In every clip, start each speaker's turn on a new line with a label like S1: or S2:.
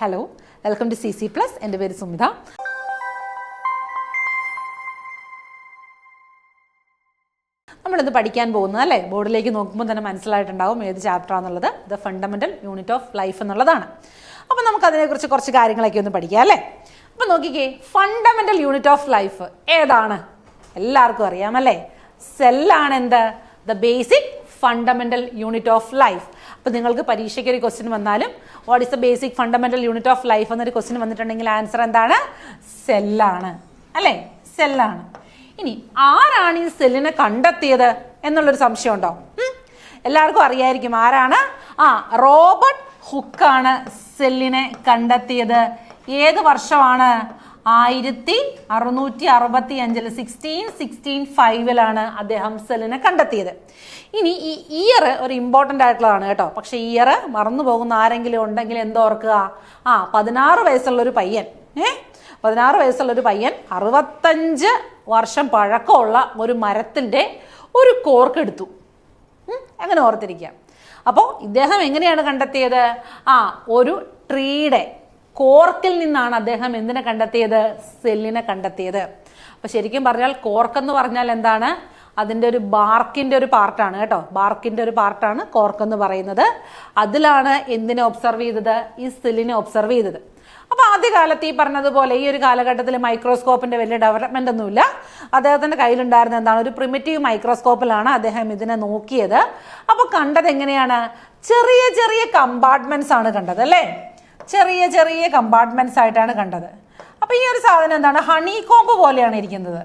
S1: Hello welcome to C C plus എന്റെ പേര് സുമിത. നമ്മളിത് പഠിക്കാൻ പോകുന്നത് അല്ലേ? ബോർഡിലേക്ക് നോക്കുമ്പോൾ തന്നെ മനസ്സിലായിട്ടുണ്ടാവും ഏത് ചാപ്റ്റർ ആണെന്നുള്ളത് the fundamental unit of life എന്നുള്ളതാണ്. അപ്പോൾ നമുക്ക് അതിനെക്കുറിച്ച് കുറച്ച് കാര്യങ്ങളൊക്കെ ഒന്ന് പഠിക്കാം അല്ലേ? അപ്പോൾ നോക്കിക്കേ ഫണ്ടമെന്റൽ യൂണിറ്റ് ഓഫ് ലൈഫ് ഏതാണ്? എല്ലാവർക്കും അറിയാമല്ലേ സെല്ലാണ് എന്ത് the basic fundamental unit of life അപ്പോൾ നിങ്ങൾക്ക് പരീക്ഷയ്ക്ക് ഒരു ക്വസ്റ്റ്യൻ വന്നാലും what is the basic fundamental unit of life എന്നൊരു ക്വസ്റ്റ്യൻ വന്നിട്ടുണ്ടെങ്കിൽ ആൻസർ എന്താണ്? സെല്ലാണ് അല്ലേ? സെല്ലാണ് ഇനി ആരാണ് ഈ സെല്ലിനെ കണ്ടെത്തിയത് എന്നുള്ളൊരു സംശയം ഉണ്ടോ എല്ലാവർക്കും അറിയായിരിക്കും ആരാണ്? ആ റോബർട്ട് ഹുക്കാണ് സെല്ലിനെ കണ്ടെത്തിയത്. ഏത് വർഷമാണ്? ആയിരത്തി അറുന്നൂറ്റി അറുപത്തി അഞ്ചിൽ സിക്സ്റ്റീൻ സിക്സ്റ്റീൻ ഫൈവിലാണ് അദ്ദേഹം സെല്ലിനെ കണ്ടെത്തിയത്. ഇനി ഈ ഇയർ ഒരു ഇമ്പോർട്ടന്റ് ആയിട്ടുള്ളതാണ് കേട്ടോ. പക്ഷേ ഇയർ മറന്നു പോകുന്ന ആരെങ്കിലും ഉണ്ടെങ്കിൽ എന്തോർക്കുക ആ പതിനാറ് വയസ്സുള്ളൊരു പയ്യൻ. ഏ? പതിനാറ് വയസ്സുള്ളൊരു പയ്യൻ അറുപത്തഞ്ച് വർഷം പഴക്കമുള്ള ഒരു മരത്തിന്റെ ഒരു കോർക്കെടുത്തു അങ്ങനെ ഓർത്തിരിക്കുക. അപ്പോൾ ഇദ്ദേഹം എങ്ങനെയാണ് കണ്ടെത്തിയത്? ആ ഒരു ട്രീയുടെ കോർക്കിൽ നിന്നാണ് അദ്ദേഹം എന്തിനെ കണ്ടെത്തിയത്? സെല്ലിനെ കണ്ടെത്തിയത്. അപ്പൊ ശരിക്കും പറഞ്ഞാൽ കോർക്ക് എന്ന് പറഞ്ഞാൽ എന്താണ്? അതിന്റെ ഒരു ബാർക്കിന്റെ ഒരു പാർട്ടാണ് കേട്ടോ. ബാർക്കിന്റെ ഒരു പാർട്ടാണ് കോർക്ക് എന്ന് പറയുന്നത്. അതിലാണ് എന്തിനെ ഒബ്സർവ് ചെയ്തത്? ഈ സെല്ലിനെ ഒബ്സർവ് ചെയ്തത്. അപ്പോൾ ആദ്യകാലത്ത് ഈ പറഞ്ഞതുപോലെ ഈ ഒരു കാലഘട്ടത്തിൽ മൈക്രോസ്കോപ്പിന്റെ വലിയ ഡെവലപ്മെന്റ് ഒന്നുമില്ല. അദ്ദേഹത്തിന്റെ കയ്യിലുണ്ടായിരുന്ന എന്താണ്? ഒരു പ്രിമിറ്റീവ് മൈക്രോസ്കോപ്പിലാണ് അദ്ദേഹം ഇതിനെ നോക്കിയത്. അപ്പോൾ കണ്ടത് എങ്ങനെയാണ് ചെറിയ ചെറിയ കമ്പാർട്ട്മെന്റ്സ് ആണ് കണ്ടത് അല്ലേ? ചെറിയ ചെറിയ കമ്പാർട്ട്മെന്റ്സ് ആയിട്ടാണ് കണ്ടത്. അപ്പോൾ ഈ ഒരു സാധനം എന്താണ്? ഹണി കോമ്പ് പോലെയാണ് ഇരിക്കുന്നത്.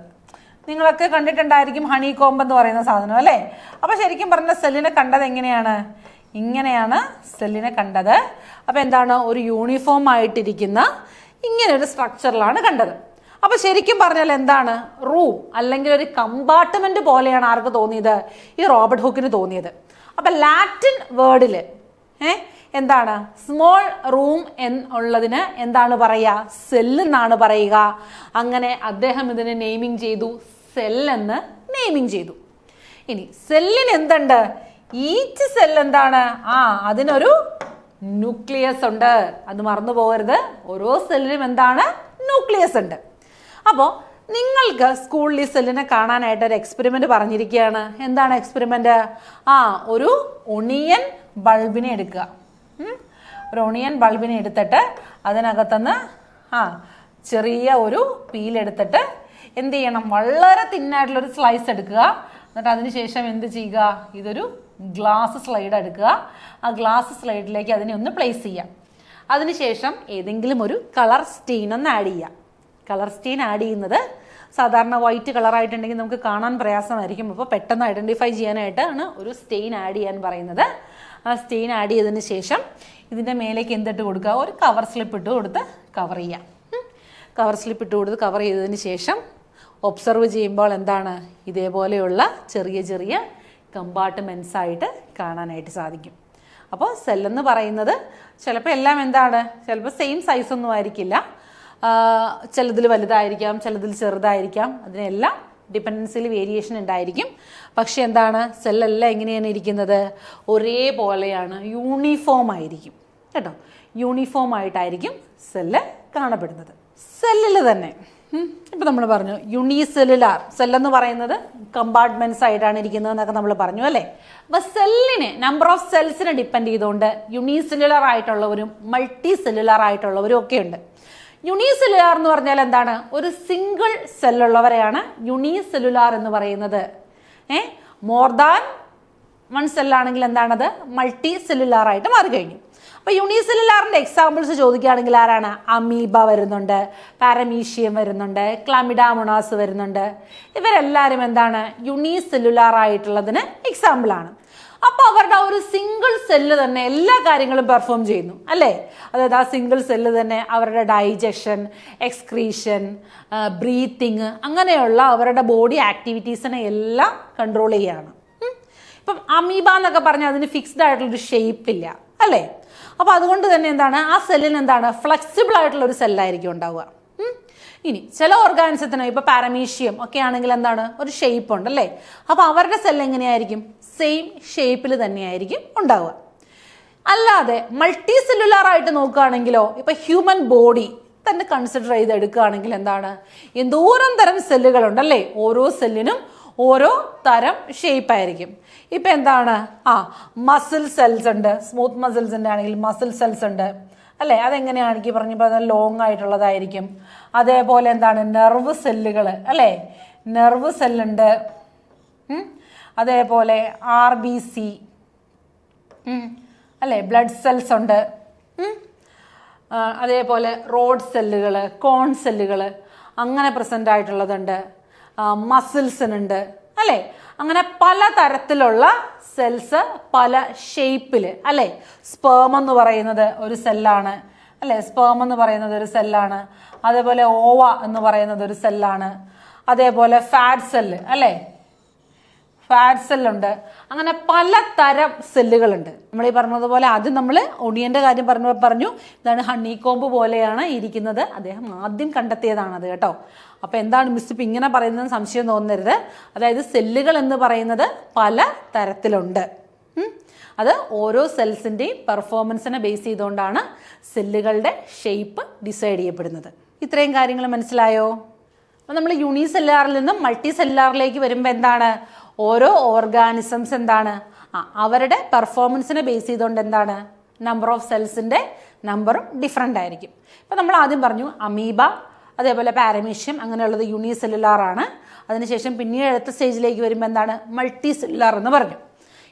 S1: നിങ്ങളൊക്കെ കണ്ടിട്ടുണ്ടായിരിക്കും ഹണി കോമ്പ് എന്ന് പറയുന്ന സാധനം അല്ലേ? അപ്പോൾ ശരിക്കും പറഞ്ഞ സെല്ലിനെ കണ്ടത് എങ്ങനെയാണ്? ഇങ്ങനെയാണ് സെല്ലിനെ കണ്ടത്. അപ്പോൾ എന്താണ്? ഒരു യൂണിഫോം ആയിട്ടിരിക്കുന്ന ഇങ്ങനെ ഒരു സ്ട്രക്ചറിലാണ് കണ്ടത്. അപ്പോൾ ശരിക്കും പറഞ്ഞാൽ എന്താണ്? റൂം അല്ലെങ്കിൽ ഒരു കമ്പാർട്ട്മെന്റ് പോലെയാണ് ആർക്ക് തോന്നിയത്? ഈ റോബർട്ട് ഹുക്കിന് തോന്നിയത്. അപ്പം ലാറ്റിൻ വേർഡിൽ ഏ? എന്താണ്? സ്മോൾ റൂം എന്നുള്ളതിന് എന്താണ് പറയുക? സെല്ല് എന്നാണ് പറയുക. അങ്ങനെ അദ്ദേഹം ഇതിനെ നെയിമിംഗ് ചെയ്തു. സെല്ലെന്ന് നെയിമിംഗ് ചെയ്തു. ഇനി സെല്ലിന് എന്തുണ്ട്? ഈച്ച് സെൽ എന്താണ്? ആ അതിനൊരു ന്യൂക്ലിയസ് ഉണ്ട്. അത് മറന്നു പോകരുത്. ഓരോ സെല്ലിനും എന്താണ്? ന്യൂക്ലിയസ് ഉണ്ട്. അപ്പോൾ നിങ്ങൾക്ക് സ്കൂളിൽ ഈ സെല്ലിനെ കാണാനായിട്ട് ഒരു എക്സ്പെരിമെന്റ് പറഞ്ഞിരിക്കുകയാണ്. എന്താണ് എക്സ്പെരിമെന്റ് ആ ഒരു ഒണിയൻ ബൾബിനെ എടുക്കുക? ഒരു ഒണിയൻ ബൾബിനെ എടുത്തിട്ട് അതിനകത്തുനിന്ന് ആ ചെറിയ ഒരു പീലെടുത്തിട്ട് എന്ത് ചെയ്യണം? വളരെ തിന്നായിട്ടുള്ളൊരു സ്ലൈസ് എടുക്കുക. എന്നിട്ട് അതിനുശേഷം എന്ത് ചെയ്യുക? ഇതൊരു ഗ്ലാസ് സ്ലൈഡ് എടുക്കുക. ആ ഗ്ലാസ് സ്ലൈഡിലേക്ക് അതിനെ ഒന്ന് പ്ലേസ് ചെയ്യാം അതിനുശേഷം ഏതെങ്കിലും ഒരു കളർ സ്റ്റെയിൻ ഒന്ന് ആഡ് ചെയ്യാം കളർ സ്റ്റെയിൻ ആഡ് ചെയ്യുന്നത് സാധാരണ വൈറ്റ് കളറായിട്ടുണ്ടെങ്കിൽ നമുക്ക് കാണാൻ പ്രയാസമായിരിക്കും. അപ്പോൾ പെട്ടെന്ന് ഐഡന്റിഫൈ ചെയ്യാനായിട്ടാണ് ഒരു സ്റ്റെയിൻ ആഡ് ചെയ്യാൻ പറയുന്നത്. ആ സ്റ്റെയിൻ ആഡ് ചെയ്തതിന് ശേഷം ഇതിന്റെ മേലേക്ക് എന്തിട്ട് കൊടുക്കുക? ഒരു കവർ സ്ലിപ്പ് ഇട്ട് കൊടുത്ത് കവർ ചെയ്യാം കവർ സ്ലിപ്പ് ഇട്ട് കൊടുത്ത് കവർ ചെയ്തതിന് ശേഷം ഒബ്സർവ് ചെയ്യുമ്പോൾ എന്താണ്? ഇതേപോലെയുള്ള ചെറിയ ചെറിയ കമ്പാർട്ട്മെന്റ്സ് ആയിട്ട് കാണാനായിട്ട് സാധിക്കും. അപ്പോൾ സെല്ലെന്ന് പറയുന്നത് ചിലപ്പോൾ എല്ലാം എന്താണ്? ചിലപ്പോൾ സെയിം സൈസൊന്നും ആയിരിക്കില്ല. ചിലതിൽ വലുതായിരിക്കാം ചിലതിൽ ചെറുതായിരിക്കാം. അതിനെല്ലാം ഡിപ്പെൻഡൻസിൽ വേരിയേഷൻ ഉണ്ടായിരിക്കും. പക്ഷെ എന്താണ്? സെല്ലെല്ലാം എങ്ങനെയാണ് ഇരിക്കുന്നത്? ഒരേപോലെയാണ് യൂണിഫോം ആയിരിക്കും കേട്ടോ? യൂണിഫോം ആയിട്ടായിരിക്കും സെല്ല് കാണപ്പെടുന്നത്. സെല്ലിൽ തന്നെ. ഇപ്പം നമ്മൾ പറഞ്ഞു യുണീസെല്ലുലാർ. സെല്ലെന്ന് പറയുന്നത് കമ്പാർട്ട്മെന്റ്സ് ആയിട്ടാണ് ഇരിക്കുന്നത് എന്നൊക്കെ നമ്മൾ പറഞ്ഞു അല്ലേ? അപ്പം സെല്ലിനെ നമ്പർ ഓഫ് സെൽസിനെ ഡിപ്പെൻഡ് ചെയ്തുകൊണ്ട് യുണീസെല്ലുലാർ ആയിട്ടുള്ളവരും മൾട്ടി സെല്ലുലാർ ആയിട്ടുള്ളവരും ഒക്കെ ഉണ്ട്. യുണീസെല്ലുലാർ എന്ന് പറഞ്ഞാൽ എന്താണ്? ഒരു സിംഗിൾ സെല്ലുള്ളവരെയാണ് യുണീസെല്ലുലാർ എന്ന് പറയുന്നത്. ഏ? മോർ ദാൻ വൺ സെല്ലാണെങ്കിൽ എന്താണത്? മൾട്ടി സെല്ലുലാർ ആയിട്ട് മാറി കഴിഞ്ഞു അപ്പോൾ യൂണിസെല്ലുലാറിന്റെ എക്സാമ്പിൾസ് ചോദിക്കുകയാണെങ്കിൽ ആരാണ്? അമീബ വരുന്നുണ്ട് പാരമീഷ്യം വരുന്നുണ്ട് ക്ലമിഡാമൊണാസ് വരുന്നുണ്ട്. ഇവരെല്ലാവരും എന്താണ്? യുണീസെല്ലുലാർ ആയിട്ടുള്ളതിന് എക്സാമ്പിളാണ് അപ്പോൾ അവരുടെ ആ ഒരു സിംഗിൾ സെല്ല് തന്നെ എല്ലാ കാര്യങ്ങളും പെർഫോം ചെയ്യുന്നു അല്ലേ? അതായത് ആ സിംഗിൾ സെല്ല് തന്നെ അവരുടെ ഡൈജഷൻ എക്സ്ക്രീഷൻ ബ്രീത്തിങ് അങ്ങനെയുള്ള അവരുടെ ബോഡി ആക്ടിവിറ്റീസിനെ എല്ലാം കൺട്രോൾ ചെയ്യാണ്. ഇപ്പം അമീബ എന്നൊക്കെ പറഞ്ഞാൽ അതിന് ഫിക്സ്ഡ് ആയിട്ടുള്ളൊരു ഷേപ്പ് ഇല്ല അല്ലേ? അപ്പോൾ അതുകൊണ്ട് തന്നെ എന്താണ് ആ സെല്ലിന് എന്താണ് ഫ്ലെക്സിബിൾ ആയിട്ടുള്ള ഒരു സെല്ലായിരിക്കും ഉണ്ടാവുക. ഇനി ചില ഓർഗാനിസത്തിന് ഇപ്പോൾ പാരമീഷ്യം ഒക്കെ ആണെങ്കിൽ എന്താണ് ഒരു ഷേപ്പ് ഉണ്ട് അല്ലേ? അപ്പോൾ അവരുടെ സെല്ല് എങ്ങനെയായിരിക്കും? സെയിം ഷേപ്പിൽ തന്നെയായിരിക്കും ഉണ്ടാവുക. അല്ലാതെ മൾട്ടി സെല്ലുലാർ ആയിട്ട് നോക്കുകയാണെങ്കിലോ ഇപ്പൊ ഹ്യൂമൻ ബോഡി തന്നെ കൺസിഡർ ചെയ്ത് എടുക്കുകയാണെങ്കിൽ എന്താണ്? എന്തോരം തരം സെല്ലുകളുണ്ടല്ലേ ഓരോ സെല്ലിനും ഓരോ തരം ഷേപ്പ് ആയിരിക്കും. ഇപ്പൊ എന്താണ്? ആ മസിൽ സെൽസ് ഉണ്ട്. സ്മൂത്ത് മസിൽസിന്റെ ആണെങ്കിൽ മസിൽ സെൽസ് ഉണ്ട്. അല്ലേ? അതെങ്ങനെയാണ് എനിക്ക് പറഞ്ഞു പറഞ്ഞാൽ ലോങ് ആയിട്ടുള്ളതായിരിക്കും. അതേപോലെ എന്താണ്? നെർവ് സെല്ലുകൾ അല്ലേ? നെർവ് സെല്ലുണ്ട്. അതേപോലെ ആർ ബി സി. അല്ലേ? ബ്ലഡ് സെൽസ് ഉണ്ട്. അതേപോലെ റോഡ് സെല്ലുകൾ കോൺ സെല്ലുകൾ അങ്ങനെ പ്രസന്റ് ആയിട്ടുള്ളതുണ്ട്. മസിൽസിനുണ്ട്. അല്ലേ? അങ്ങനെ പല തരത്തിലുള്ള സെൽസ് പല ഷേപ്പിൽ അല്ലേ? സ്പേം എന്ന് പറയുന്നത് ഒരു സെല്ലാണ്. അല്ലേ? സ്പേം എന്ന് പറയുന്നത് ഒരു സെല്ലാണ്. അതേപോലെ ഓവ എന്ന് പറയുന്നത് ഒരു സെല്ലാണ്. അതേപോലെ ഫാറ്റ് സെല്ല് അല്ലേ? ഫാറ്റ് സെല്ലുണ്ട് അങ്ങനെ പലതരം സെല്ലുകളുണ്ട് നമ്മൾ ഈ പറഞ്ഞതുപോലെ ആദ്യം നമ്മൾ ഒണിയന്റെ കാര്യം പറഞ്ഞു പറഞ്ഞു. ഇതാണ് ഹണി കോമ്പ് പോലെയാണ് ഇരിക്കുന്നത്. അദ്ദേഹം ആദ്യം കണ്ടെത്തിയതാണത് കേട്ടോ. അപ്പൊ എന്താണ് മിസ് ഇപ്പം ഇങ്ങനെ പറയുന്നത് സംശയം തോന്നരുത്. അതായത് സെല്ലുകൾ എന്ന് പറയുന്നത് പല തരത്തിലുണ്ട്. അത് ഓരോ സെൽസിന്റെയും പെർഫോമൻസിനെ ബേസ് ചെയ്തുകൊണ്ടാണ് സെല്ലുകളുടെ ഷേപ്പ് ഡിസൈഡ് ചെയ്യപ്പെടുന്നത്. ഇത്രയും കാര്യങ്ങൾ മനസ്സിലായോ? അപ്പോൾ നമ്മൾ യൂണി സെല്ലാറിൽ നിന്നും മൾട്ടി സെല്ലാറിലേക്ക് വരുമ്പോൾ എന്താണ്? ഓരോ ഓർഗാനിസംസ് എന്താണ്? അവരുടെ പെർഫോമൻസിനെ ബേസ് ചെയ്തുകൊണ്ട് എന്താണ്? നമ്പർ ഓഫ് സെൽസിന്റെ നമ്പറും ഡിഫറെന്റ് ആയിരിക്കും. ഇപ്പം നമ്മൾ ആദ്യം പറഞ്ഞു അമീബ അതേപോലെ പാരമീഷ്യം അങ്ങനെയുള്ളത് യൂണിസെല്ലുലാർ ആണ്. അതിനുശേഷം പിന്നീട് അടുത്ത സ്റ്റേജിലേക്ക് വരുമ്പോൾ എന്താണ്? മൾട്ടി സെല്ലുലാർ എന്ന് പറഞ്ഞു.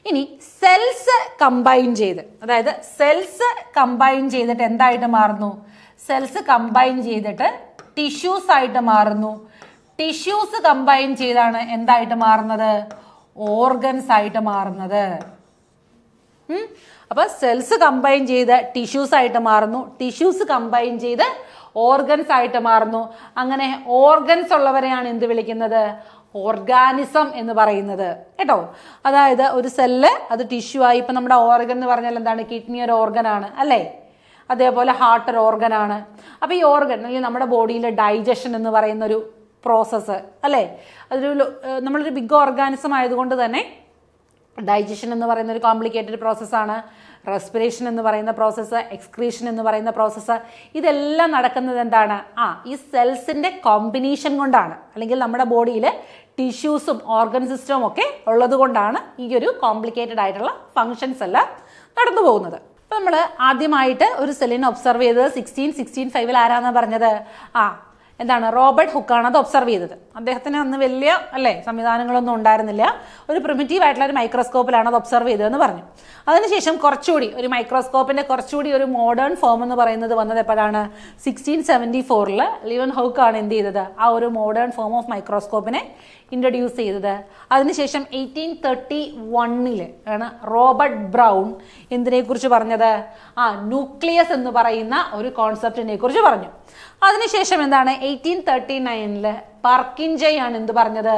S1: ഇനി സെൽസ് കമ്പൈൻ ചെയ്ത് അതായത് സെൽസ് കമ്പൈൻ ചെയ്തിട്ട് എന്തായിട്ട് മാറുന്നു? സെൽസ് കമ്പൈൻ ചെയ്തിട്ട് ടിഷ്യൂസ് ആയിട്ട് മാറുന്നു. ടിഷ്യൂസ് കമ്പൈൻ ചെയ്താണ് എന്തായിട്ട് മാറുന്നത്? ഓർഗൻസ് ആയിട്ട് മാറുന്നത്. അപ്പൊ സെൽസ് കമ്പൈൻ ചെയ്ത് ടിഷ്യൂസ് ആയിട്ട് മാറുന്നു. ടിഷ്യൂസ് കമ്പൈൻ ചെയ്ത് ഓർഗൻസ് ആയിട്ട് മാറുന്നു. അങ്ങനെ ഓർഗൻസ് ഉള്ളവരെയാണ് എന്ത് വിളിക്കുന്നത്? ഓർഗാനിസം എന്ന് പറയുന്നത്. കേട്ടോ? അതായത് ഒരു സെല്ല് അത് ടിഷ്യൂ ആയി ഇപ്പൊ നമ്മുടെ ഓർഗൻ എന്ന് പറഞ്ഞാൽ എന്താണ്? കിഡ്നി ഒരു ഓർഗൻ ആണ് അല്ലേ? അതേപോലെ ഹാർട്ട് ഒരു ഓർഗൻ ആണ്. അപ്പൊ ഈ ഓർഗൻ അല്ലെങ്കിൽ നമ്മുടെ ബോഡിയിലെ ഡൈജഷൻ എന്ന് പറയുന്ന ഒരു പ്രോസസ്സ് അല്ലേ? അതൊരു നമ്മളൊരു ബിഗ് ഓർഗാനിസം ആയതുകൊണ്ട് തന്നെ ഡൈജഷൻ എന്ന് പറയുന്ന ഒരു കോംപ്ലിക്കേറ്റഡ് പ്രോസസ്സാണ് റെസ്പിറേഷൻ എന്ന് പറയുന്ന പ്രോസസ്സ് എക്സ്ക്രീഷൻ എന്ന് പറയുന്ന പ്രോസസ്സ് ഇതെല്ലാം നടക്കുന്നത് എന്താണ്? ആ ഈ സെൽസിന്റെ കോമ്പിനേഷൻ കൊണ്ടാണ്. അല്ലെങ്കിൽ നമ്മുടെ ബോഡിയിൽ ടിഷ്യൂസും ഓർഗൻ സിസ്റ്റവും ഒക്കെ ഉള്ളത് കൊണ്ടാണ് ഈ ഒരു കോംപ്ലിക്കേറ്റഡ് ആയിട്ടുള്ള ഫങ്ഷൻസ് എല്ലാം നടന്നു പോകുന്നത്. അപ്പം നമ്മൾ ആദ്യമായിട്ട് ഒരു സെല്ലിനെ ഒബ്സർവ് ചെയ്തത് സിക്സ്റ്റീൻ സിക്സ്റ്റീൻ ഫൈവിൽ ആരാന്നാണ് പറഞ്ഞത്? ആ എന്താണ് റോബർട്ട് ഹുക്കാണ് അത് ഒബ്സർവ് ചെയ്തത്. അദ്ദേഹത്തിന് അന്ന് വലിയ അല്ലേ സംവിധാനങ്ങളൊന്നും ഉണ്ടായിരുന്നില്ല. ഒരു പ്രിമിറ്റീവ് ആയിട്ടുള്ള ഒരു മൈക്രോസ്കോപ്പിലാണ് അത് ഒബ്സർവ് ചെയ്തതെന്ന് പറഞ്ഞു. അതിനുശേഷം കുറച്ചുകൂടി ഒരു മൈക്രോസ്കോപ്പിന്റെ കുറച്ചുകൂടി ഒരു മോഡേൺ ഫോം എന്ന് പറയുന്നത് വന്നത് എപ്പോഴാണ്? സിക്സ്റ്റീൻ സെവന്റി ഫോറിൽ ലിവൻ ഹൗക്കാണ് എന്ത് ചെയ്തത്? ആ ഒരു മോഡേൺ ഫോം ഓഫ് മൈക്രോസ്കോപ്പിനെ ഇൻട്രൊഡ്യൂസ് ചെയ്തത്. അതിനുശേഷം എയ്റ്റീൻ തേർട്ടി വണ്ണിൽ ആണ് റോബർട്ട് ബ്രൗൺ എന്തിനെ കുറിച്ച് പറഞ്ഞത്? ആ ന്യൂക്ലിയസ് എന്ന് പറയുന്ന ഒരു കോൺസെപ്റ്റിനെ കുറിച്ച് പറഞ്ഞു. അതിനുശേഷം എന്താണ്? എയ്റ്റീൻ തേർട്ടി നയനിൽ പർക്കിൻജയാണ് എന്ത് പറഞ്ഞത്?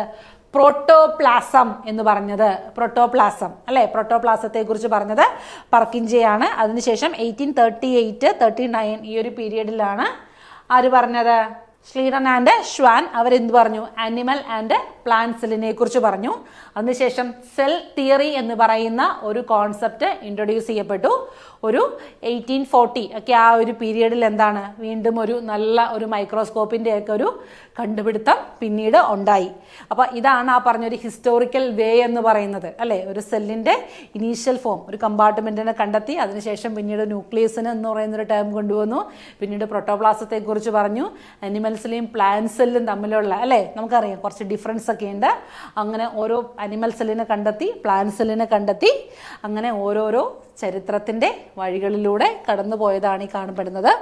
S1: പ്രോട്ടോപ്ലാസം എന്ന് പറഞ്ഞത്. പ്രോട്ടോപ്ലാസം അല്ലെ? പ്രോട്ടോപ്ലാസത്തെ കുറിച്ച് പറഞ്ഞത് പർക്കിൻജയാണ് അതിനുശേഷം eighteen thirty eight thirty nine ഈ ഒരു പീരീഡിലാണ് ആര് പറഞ്ഞത്? ശ്രീഡൻ ആൻഡ് ഷ്വാൻ അവരെന്ത് പറഞ്ഞു? ആനിമൽ ആൻഡ് പ്ലാന്റ് സെല്ലിനെ കുറിച്ച് പറഞ്ഞു. അതിനുശേഷം സെൽ തിയറി എന്ന് പറയുന്ന ഒരു കോൺസെപ്റ്റ് ഇൻട്രൊഡ്യൂസ് ചെയ്യപ്പെട്ടു. ഒരു എയ്റ്റീൻ ഫോർട്ടി ഒക്കെ ആ ഒരു പീരീഡിൽ എന്താണ്? വീണ്ടും ഒരു നല്ല ഒരു മൈക്രോസ്കോപ്പിന്റെ ഒക്കെ ഒരു കണ്ടുപിടുത്തം പിന്നീട് ഉണ്ടായി. അപ്പോൾ ഇതാണ് ആ പറഞ്ഞൊരു ഹിസ്റ്റോറിക്കൽ വേ എന്ന് പറയുന്നത് അല്ലേ? ഒരു സെല്ലിന്റെ ഇനീഷ്യൽ ഫോം ഒരു കമ്പാർട്ട്മെന്റിനെ കണ്ടെത്തി അതിനുശേഷം പിന്നീട് ന്യൂക്ലിയസിന് എന്ന് പറയുന്നൊരു ടേം കൊണ്ടുവന്നു. പിന്നീട് പ്രൊട്ടോപ്ലാസത്തെ കുറിച്ച് പറഞ്ഞു അനിമൽസിലെയും പ്ലാന്റ് സെല്ലും തമ്മിലുള്ള അല്ലേ? നമുക്കറിയാം കുറച്ച് ഡിഫറൻസ് ഒക്കെ ഉണ്ട്. അങ്ങനെ ഓരോ അനിമൽ സെല്ലിനെ കണ്ടെത്തി പ്ലാന്റ് സെല്ലിനെ കണ്ടെത്തി അങ്ങനെ ഓരോരോ ചരിത്രത്തിന്റെ വഴികളിലൂടെ കടന്നു പോയതാണ് ഈ കാണപ്പെടുന്നത്.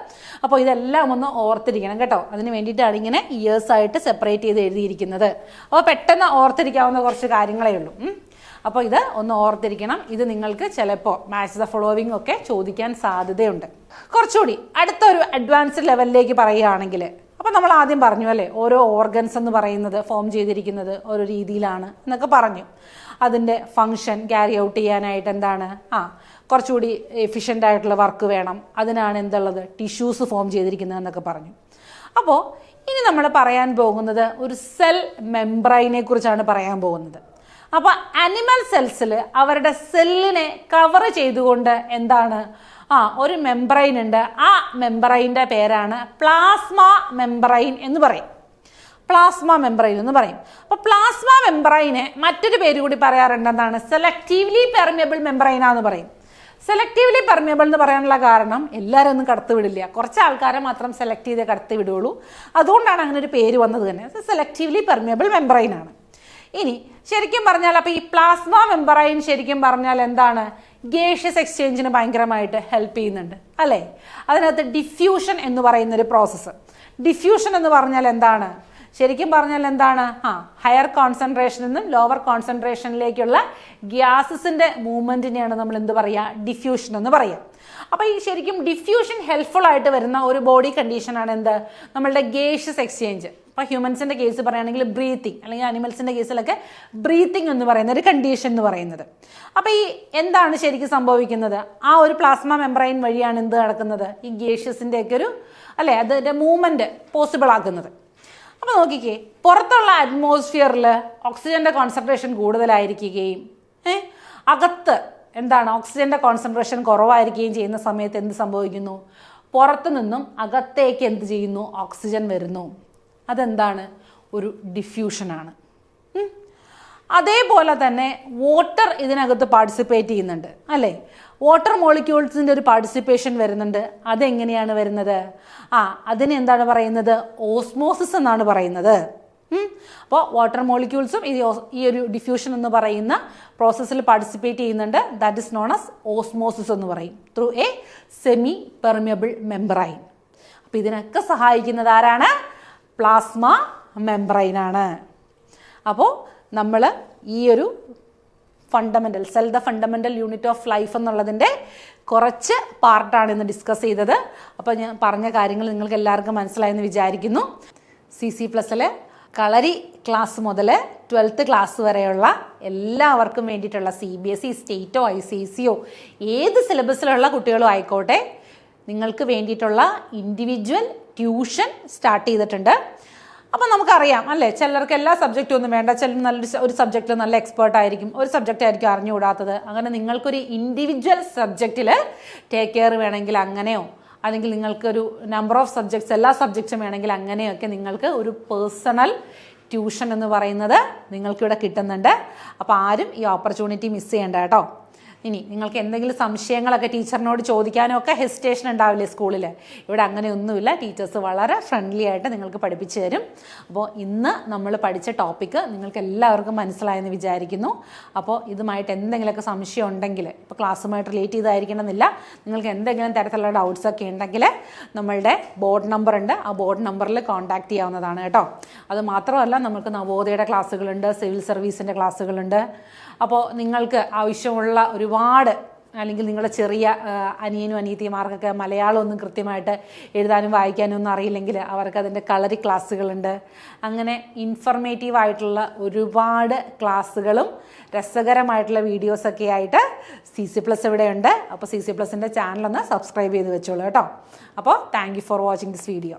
S1: അപ്പോൾ ഇതെല്ലാം ഒന്ന് ഓർത്തിരിക്കണം കേട്ടോ. അതിന് വേണ്ടിയിട്ടാണ് ഇങ്ങനെ ഇയേഴ്സ് ആയിട്ട് സെപ്പറേറ്റ് ചെയ്ത് എഴുതിയിരിക്കുന്നത്. അപ്പോൾ പെട്ടെന്ന് ഓർത്തിരിക്കാവുന്ന കുറച്ച് കാര്യങ്ങളേ ഉള്ളൂ. അപ്പോൾ ഇത് ഒന്ന് ഓർത്തിരിക്കണം. ഇത് നിങ്ങൾക്ക് ചിലപ്പോൾ മാച്ച് ദ ഫോളോവിങ് ഒക്കെ ചോദിക്കാൻ സാധ്യതയുണ്ട്. കുറച്ചുകൂടി അടുത്ത ഒരു അഡ്വാൻസ്ഡ് ലെവലിലേക്ക് പറയുകയാണെങ്കിൽ അപ്പോൾ നമ്മൾ ആദ്യം പറഞ്ഞു അല്ലേ ഓരോ ഓർഗൻസ് എന്ന് പറയുന്നത് ഫോം ചെയ്തിരിക്കുന്നത് ഓരോ രീതിയിലാണ് എന്നൊക്കെ പറഞ്ഞു. അതിന്റെ ഫങ്ഷൻ ക്യാരി ഔട്ട് ചെയ്യാനായിട്ട് എന്താണ്? ആ കുറച്ചുകൂടി എഫിഷ്യന്റ് ആയിട്ടുള്ള വർക്ക് വേണം. അതിനാണ് എന്തുള്ളത്? ടിഷ്യൂസ് ഫോം ചെയ്തിരിക്കുന്നത് എന്നൊക്കെ പറഞ്ഞു. അപ്പോൾ ഇനി നമ്മൾ പറയാൻ പോകുന്നത് ഒരു സെൽ മെംബ്രൈനെ കുറിച്ചാണ് പറയാൻ പോകുന്നത്. അപ്പോൾ അനിമൽ സെൽസിൽ അവരുടെ സെല്ലിനെ കവർ ചെയ്തുകൊണ്ട് എന്താണ്? ആ ഒരു മെംബ്രൈൻ ഉണ്ട്. ആ മെംബ്രൈന്റെ പേരാണ് പ്ലാസ്മ മെംബ്രൈൻ എന്ന് പറയും. പ്ലാസ്മ മെംബ്രൈൻ എന്ന് പറയും. അപ്പോൾ പ്ലാസ്മ മെംബ്രൈനെ മറ്റൊരു പേര് കൂടി പറയാറുണ്ട് എന്താണ് സെലക്റ്റീവ്ലി പെർമിയബിൾ മെംബ്രൈനാന്ന് പറയും. സെലക്റ്റീവ്ലി പെർമിയബിൾ എന്ന് പറയാനുള്ള കാരണം എല്ലാവരും ഒന്നും കടത്തി വിടില്ല. കുറച്ച് ആൾക്കാരെ മാത്രം സെലക്ട് ചെയ്തേ കടത്തി വിടുകയുള്ളൂ അതുകൊണ്ടാണ് അങ്ങനെ ഒരു പേര് വന്നത് തന്നെ. സെലക്റ്റീവ്ലി പെർമിയബിൾ മെമ്പറൈൻ ആണ്. ഇനി ശരിക്കും പറഞ്ഞാൽ അപ്പോൾ ഈ പ്ലാസ്മ മെമ്പറൈൻ ശരിക്കും പറഞ്ഞാൽ എന്താണ്? ഗേഷ്യസ് എക്സ്ചേഞ്ചിന് ഭയങ്കരമായിട്ട് ഹെൽപ്പ് ചെയ്യുന്നുണ്ട്. അല്ലേ? അതിനകത്ത് ഡിഫ്യൂഷൻ എന്ന് പറയുന്നൊരു പ്രോസസ്സ് ഡിഫ്യൂഷൻ എന്ന് പറഞ്ഞാൽ എന്താണ്? ശരിക്കും പറഞ്ഞാൽ എന്താണ്? ആ ഹയർ കോൺസെൻട്രേഷനിൽ നിന്നും ലോവർ കോൺസെൻട്രേഷനിലേക്കുള്ള ഗ്യാസസിന്റെ മൂവ്മെന്റിനെയാണ് നമ്മൾ എന്ത് പറയുക? ഡിഫ്യൂഷൻ എന്ന് പറയുക. അപ്പോൾ ഈ ശരിക്കും ഡിഫ്യൂഷൻ ഹെൽപ്ഫുൾ ആയിട്ട് വരുന്ന ഒരു ബോഡി കണ്ടീഷനാണ് എന്ത്? നമ്മളുടെ ഗേഷ്യസ് എക്സ്ചേഞ്ച് ഇപ്പോൾ ഹ്യൂമൻസിന്റെ കേസ് പറയുകയാണെങ്കിൽ ബ്രീത്തിങ് അല്ലെങ്കിൽ അനിമൽസിന്റെ കേസിലൊക്കെ ബ്രീത്തിങ് എന്ന് പറയുന്ന ഒരു കണ്ടീഷൻ എന്ന് പറയുന്നത്. അപ്പോൾ ഈ എന്താണ് ശരിക്കും സംഭവിക്കുന്നത്? ആ ഒരു പ്ലാസ്മ മെംബ്രൈൻ വഴിയാണ് എന്ത് നടക്കുന്നത്? ഈ ഗേഷ്യസിന്റെയൊക്കെ ഒരു അല്ലേ? അതിന്റെ മൂവ്മെന്റ് പോസിബിൾ ആക്കുന്നത്. അപ്പോൾ നോക്കിക്കേ പുറത്തുള്ള അറ്റ്മോസ്ഫിയറിൽ ഓക്സിജന്റെ കോൺസെൻട്രേഷൻ കൂടുതലായിരിക്കുകയും അകത്ത് എന്താണ് ഓക്സിജന്റെ കോൺസെൻട്രേഷൻ കുറവായിരിക്കുകയും ചെയ്യുന്ന സമയത്ത് എന്ത് സംഭവിക്കുന്നു? പുറത്തു നിന്നും അകത്തേക്ക് എന്ത് ചെയ്യുന്നു? ഓക്സിജൻ വരുന്നു. അതെന്താണ്? ഒരു ഡിഫ്യൂഷനാണ്. അതേപോലെ തന്നെ വാട്ടർ ഇതിനകത്ത് പാർട്ടിസിപ്പേറ്റ് ചെയ്യുന്നുണ്ട് അല്ലേ? വാട്ടർ മോളിക്യൂൾസിന്റെ ഒരു പാർട്ടിസിപ്പേഷൻ വരുന്നുണ്ട്. അതെങ്ങനെയാണ് വരുന്നത്? ആ അതിന് എന്താണ് പറയുന്നത്? ഓസ്മോസിസ് എന്നാണ് പറയുന്നത്. അപ്പോൾ വാട്ടർ മോളിക്യൂൾസും ഈ ഈ ഒരു ഡിഫ്യൂഷൻ എന്ന് പറയുന്ന പ്രോസസ്സിൽ പാർട്ടിസിപ്പേറ്റ് ചെയ്യുന്നുണ്ട്. That is known as osmosis എന്ന് പറയും. Through a semi permeable membrane അപ്പോൾ ഇതിനൊക്കെ സഹായിക്കുന്നത് ആരാണ്? പ്ലാസ്മ മെമ്പറൈനാണ് അപ്പോൾ നമ്മൾ ഈ ഒരു fundamental cell the fundamental unit of life എന്നുള്ളതിന്റെ കുറച്ച് പാർട്ടാണ് ഇന്ന് ഡിസ്കസ് ചെയ്തത്. അപ്പോൾ ഞാൻ പറഞ്ഞ കാര്യങ്ങൾ നിങ്ങൾക്ക് എല്ലാവർക്കും മനസ്സിലായെന്ന് വിചാരിക്കുന്നു. സി സി പ്ലസ്സിലെ കളരി ക്ലാസ് മുതൽ ട്വൽത്ത് ക്ലാസ് വരെയുള്ള എല്ലാവർക്കും വേണ്ടിയിട്ടുള്ള സി ബി എസ് ഇ സ്റ്റേറ്റോ ഐ സി സിയോ ഏത് സിലബസിലുള്ള കുട്ടികളും ആയിക്കോട്ടെ നിങ്ങൾക്ക് വേണ്ടിയിട്ടുള്ള ഇൻഡിവിജ്വൽ ട്യൂഷൻ സ്റ്റാർട്ട് ചെയ്തിട്ടുണ്ട്. അപ്പം നമുക്കറിയാം അല്ലേ? ചിലർക്ക് എല്ലാ സബ്ജക്റ്റും ഒന്നും വേണ്ട. ചില നല്ലൊരു ഒരു സബ്ജക്റ്റിൽ നല്ല എക്സ്പേർട്ട് ആയിരിക്കും. ഒരു സബ്ജക്റ്റ് ആയിരിക്കും അറിഞ്ഞുകൂടാത്തത്. അങ്ങനെ നിങ്ങൾക്കൊരു ഇൻഡിവിജ്വൽ സബ്ജക്റ്റിൽ ടേക്ക് കെയർ വേണമെങ്കിൽ അങ്ങനെയോ? അല്ലെങ്കിൽ നിങ്ങൾക്കൊരു നമ്പർ ഓഫ് സബ്ജക്ട്സ് എല്ലാ സബ്ജക്ട്സും വേണമെങ്കിൽ അങ്ങനെയൊക്കെ നിങ്ങൾക്ക് ഒരു പേഴ്സണൽ ട്യൂഷൻ എന്ന് പറയുന്നത് നിങ്ങൾക്കിവിടെ കിട്ടുന്നുണ്ട്. അപ്പോൾ ആരും ഈ ഓപ്പർച്യൂണിറ്റി മിസ് ചെയ്യേണ്ട കേട്ടോ. ഇനി നിങ്ങൾക്ക് എന്തെങ്കിലും സംശയങ്ങളൊക്കെ ടീച്ചറിനോട് ചോദിക്കാനോ ഒക്കെ ഹെസിറ്റേഷൻ ഉണ്ടാവില്ലേ സ്കൂളിൽ ഇവിടെ അങ്ങനെയൊന്നുമില്ല ടീച്ചേഴ്സ് വളരെ ഫ്രണ്ട്ലി ആയിട്ട് നിങ്ങൾക്ക് പഠിപ്പിച്ചു തരും. അപ്പോൾ ഇന്ന് നമ്മൾ പഠിച്ച ടോപ്പിക്ക് നിങ്ങൾക്ക് എല്ലാവർക്കും മനസ്സിലായെന്ന് വിചാരിക്കുന്നു. അപ്പോൾ ഇതുമായിട്ട് എന്തെങ്കിലുമൊക്കെ സംശയം ഉണ്ടെങ്കിൽ ഇപ്പോൾ ക്ലാസ്സുമായിട്ട് റിലേറ്റ് ചെയ്തായിരിക്കണമെന്നില്ല. നിങ്ങൾക്ക് എന്തെങ്കിലും തരത്തിലുള്ള ഡൗട്ട്സ് ഒക്കെ ഉണ്ടെങ്കിൽ നമ്മളുടെ ബോർഡ് നമ്പർ ഉണ്ട്. ആ ബോർഡ് നമ്പറിൽ കോൺടാക്ട് ചെയ്യാവുന്നതാണ് കേട്ടോ. അത് മാത്രമല്ല നമുക്ക് നവോദയയുടെ ക്ലാസ്സുകളുണ്ട് സിവിൽ സർവീസിന്റെ ക്ലാസ്സുകളുണ്ട് അപ്പോൾ നിങ്ങൾക്ക് ആവശ്യമുള്ള ഒരുപാട് അല്ലെങ്കിൽ നിങ്ങളുടെ ചെറിയ അനിയനും അനിയത്തിമാർക്കൊക്കെ മലയാളം ഒന്നും കൃത്യമായിട്ട് എഴുതാനും വായിക്കാനും ഒന്നും അറിയില്ലെങ്കിൽ അവർക്ക് അതിന്റെ കളറി ക്ലാസ്സുകളുണ്ട്. അങ്ങനെ ഇൻഫർമേറ്റീവ് ആയിട്ടുള്ള ഒരുപാട് ക്ലാസ്സുകളും രസകരമായിട്ടുള്ള വീഡിയോസൊക്കെ ആയിട്ട് സി സി പ്ലസ് ഇവിടെയുണ്ട്. അപ്പോൾ സി സി പ്ലസിന്റെ ചാനലൊന്ന് സബ്സ്ക്രൈബ് ചെയ്ത് വെച്ചോളൂ കേട്ടോ. അപ്പോൾ thank you for watching this video.